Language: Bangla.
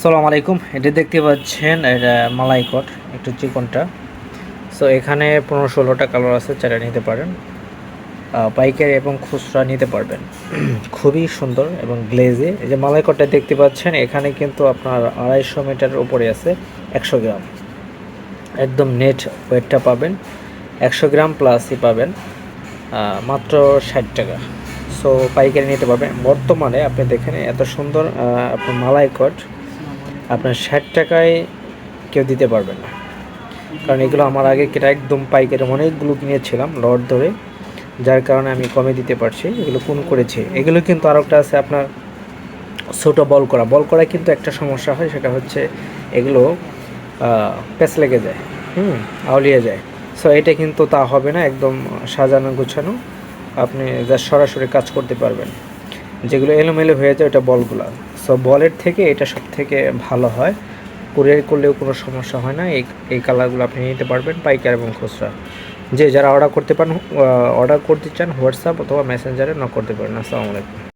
সালাম আলাইকুম। এটা দেখতে পাচ্ছেন, এটা মালাইকট একটু চিকনটা। সো এখানে পনেরো ষোলোটা কালার আছে চারা নিতে পারেন। পাইকারি এবং খুচরা নিতে পারবেন। খুবই সুন্দর এবং গ্লেজে এই যে মালাইকটটা দেখতে পাচ্ছেন, এখানে কিন্তু আপনার আড়াইশো মিটারের উপরে আছে, একশো গ্রাম। একদম নেট ওয়েটটা পাবেন, একশো গ্রাম প্লাসই পাবেন মাত্র ষাট টাকা। সো পাইকারি নিতে পারবেন। বর্তমানে আপনি দেখেন, এত সুন্দর আপনার মালাইকট আপনার ষাট টাকায় কেউ দিতে পারবে না। কারণ এগুলো আমার আগে কেটে একদম পাইকারি অনেকগুলো কিনেছিলাম লট ধরে। যার কারণে আমি কমে দিতে পারছি, এগুলো কোন করেছি? এগুলো কিন্তু আরও একটা আছে আপনার ছোটো বল করা। বল করা কিন্তু একটা সমস্যা হয়, সেটা হচ্ছে এগুলো প্যাচ লেগে যায়, হুম, আউলিয়ে যায়। সো এটা কিন্তু তা হবে না, একদম সাজানো গোছানো। আপনি যা সরাসরি কাজ করতে পারবেন। যেগুলো এলোমেলো হয়ে যায় ওটা বলগুলো। সো বলের থেকে এটা সব থেকে ভালো হয়। কুরিয়ার করলেও কোনো সমস্যা হয় না। এই এই কালারগুলো আপনি নিতে পারবেন পাইকার এবং খুচরা। যে যারা অর্ডার করতে পারেন অর্ডার করতে চান হোয়াটসঅ্যাপ অথবা মেসেঞ্জারে নক করতে পারেন। আসসালামু আলাইকুম।